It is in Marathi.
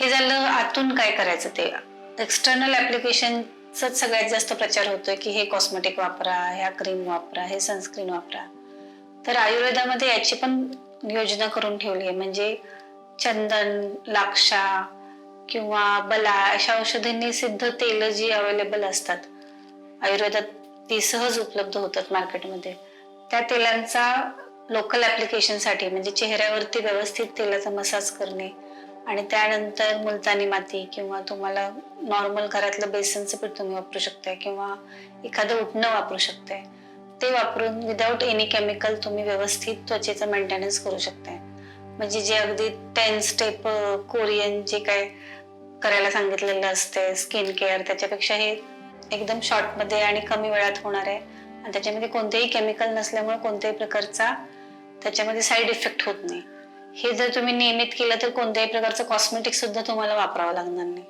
हे झालं आतून काय करायचं ते? एक्सटर्नल ऍप्लिकेशनचाच सगळ्यात जास्त प्रचार होतोय की हे कॉस्मेटिक वापरा ह्या क्रीम वापरा हे सनस्क्रीन वापरा. तर आयुर्वेदामध्ये याची पण योजना करून ठेवली आहे. म्हणजे चंदन लाक्षा किंवा बला अशा औषधींनी सिद्ध तेल जी अवेलेबल असतात आयुर्वेदात ती सहज उपलब्ध होतात मार्केटमध्ये त्या तेलांचा लोकल ऍप्लिकेशनसाठी म्हणजे चेहऱ्यावरती व्यवस्थित तेलाचा मसाज करणे आणि त्यानंतर मुलतानी माती किंवा तुम्हाला नॉर्मल घरातलं बेसनचं पीठ तुम्ही वापरू शकताय किंवा एखादं उठणं वापरू शकताय. ते वापरून विदाऊट एनी केमिकल तुम्ही व्यवस्थित त्वचेचं मेंटेनन्स करू शकताय. म्हणजे जे अगदी टेन स्टेप कोरियन जे काय करायला सांगितलेलं असते स्किन केअर त्याच्यापेक्षा हे एकदम शॉर्टमध्ये आणि कमी वेळात होणार आहे. आणि त्याच्यामध्ये कोणतेही केमिकल नसल्यामुळे कोणत्याही प्रकारचा त्याच्यामध्ये साईड इफेक्ट होत नाही. हे जर तुम्ही नियमित केलं तर कोणत्याही प्रकारचं कॉस्मेटिक सुद्धा तुम्हाला वापरावं लागणार नाही.